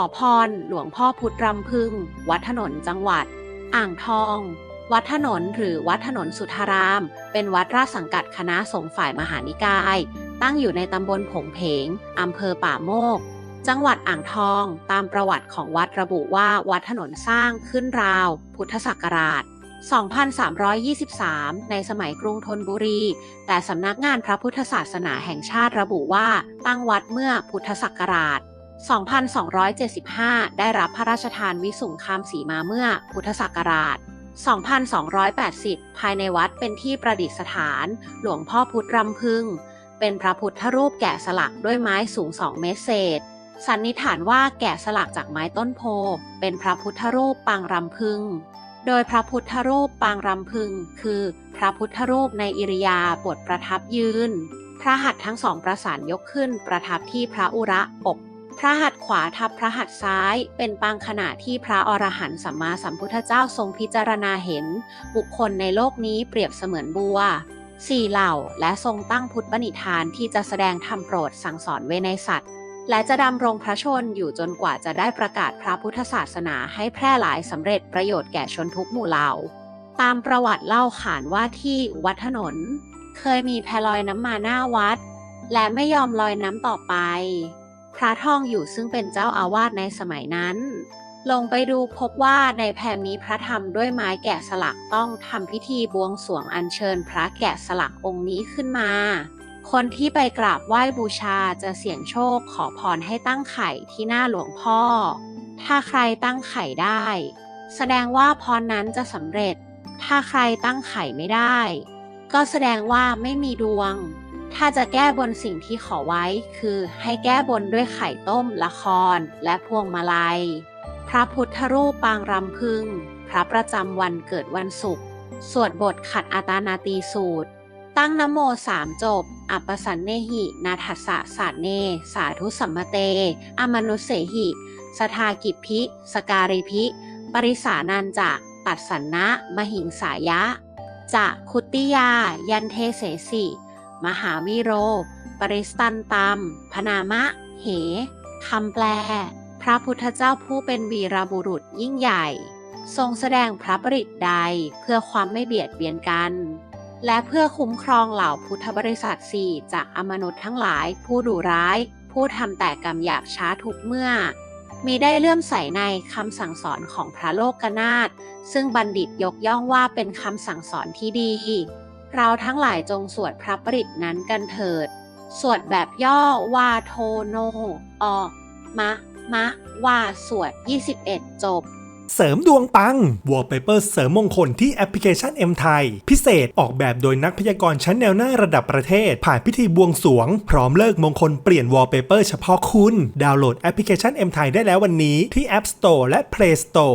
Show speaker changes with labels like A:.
A: ขอพร หลวงพ่อพุทธรำพึง วัดถนนจังหวัด อ่างทอง วัดถนนหรือวัดถนนสุทธาราม เป็นวัดราชสังกัดคณะสงฆ์ฝ่ายมหานิกาย ตั้งอยู่ในตำบลผงเพงอำเภอป่าโมก จังหวัดอ่างทอง ตามประวัติของวัดระบุว่าวัดถนนสร้างขึ้นราว พุทธศักราช 2323 ในสมัยกรุงธนบุรี แต่สำนักงานพระพุทธศาสนาแห่งชาติระบุว่าตั้งวัดเมื่อพุทธศักราช 2275 ได้รับพระราชทานวิสุงคามสีมาเมื่อพุทธศักราช 2280 ภายในวัดเป็นที่ประดิษฐาน หลวงพ่อพุทธรำพึง เป็นพระพุทธรูปแกะสลักด้วยไม้สูง 2 เมตรเศษ สันนิษฐานว่าแกะสลักจากไม้ต้นโพ เป็นพระพุทธรูปปางรำพึง โดยพระพุทธรูปปางรำพึง คือพระพุทธรูปในอิริยาบถประทับยืน พระหัตถ์ทั้งสองประสานยกขึ้นประทับที่พระอุระอก พระหัตถ์ขวาทับพระหัตถ์ซ้าย เป็นปางขณะที่พระอรหันต์สัมมาสัมพุทธเจ้าทรงพิจารณาเห็น บุคคลในโลกนี้เปรียบเสมือนบัวสี่เหล่าและทรงตั้งพุทธบณิธานที่จะแสดงธรรมโปรดสั่งสอนเวไนสัตว์ และจะดำรงพระชนอยู่จนกว่าจะได้ประกาศพระพุทธศาสนาให้แพร่หลายสำเร็จประโยชน์แก่ชนทุกหมู่เหล่า ตามประวัติเล่าขานว่าที่วัดถนน เคยมีแพลอยน้ำมาหน้าวัด และไม่ยอมลอยน้ำต่อไป พระทองอยู่ซึ่งเป็นเจ้าอาวาสในสมัยนั้น ลงไปดูพบว่าในแพรมีพระธรรมด้วยไม้แกะสลักต้องทำพิธีบวงสรวงอัญเชิญพระแกะสลักองค์นี้ขึ้นมา คนที่ไปกราบไหว้บูชาจะเสี่ยงโชคขอพรให้ตั้งไข่ที่หน้าหลวงพ่อ ถ้าใครตั้งไข่ได้ แสดงว่าพรนั้นจะสำเร็จ ถ้าใครตั้งไข่ไม่ได้ ก็แสดงว่าไม่มีดวง ถ้าจะแก้บนสิ่งที่ขอไว้คือให้แก้บนด้วยไข่ต้มละคร และพวงมาลัย พระพุทธรูปปางรำพึง พระประจำวันเกิดวันศุกร์สวดบทขัดอาตานาตีสูตร ตั้งนโมสามจบ อัปสันเนหิ นาทัสสะสาเน สาธุสัมมเต อมนุสเสหิ สทากิพิ สการิพิ ปริสานันจะตัดสันนะ มหิงสายะ จะคุตติยา ยันเทเสสิ มหาวิโร ปริสตันตัม พนามะ เหคำแปล พระพุทธเจ้าผู้เป็นวีรบุรุษยิ่งใหญ่ ทรงแสดงพระปริตใดเพื่อความไม่เบียดเบียนกัน และเพื่อคุ้มครองเหล่าพุทธบริษัทสี่จากอมนุษย์ทั้งหลาย ผู้ดุร้าย ผู้ทำแต่กรรมหยาบช้าทุกเมื่อมีได้เลื่อมใสในคำสั่งสอนของพระโลกนาถซึ่งบัณฑิตยกย่องว่าเป็นคำสั่งสอนที่ดี เราทั้งหลายจงสวดพระปริตนั้นกันเถิด สวดแบบย่อวาโทโนออกมะ มะ ว่าสวด 21 จบ
B: เสริมดวงปัง Wallpaper เสริมมงคลที่แอปพลิเคชัน M ไทยพิเศษออกแบบโดยนักพยากรณ์ชั้นแนวหน้าระดับประเทศ ผ่านพิธีบวงสวง พร้อมเลิกมงคลเปลี่ยน Wallpaper เฉพาะคุณ ดาวน์โหลดแอปพลิเคชัน M ไทยได้แล้ววันนี้ที่ App Store และ Play Store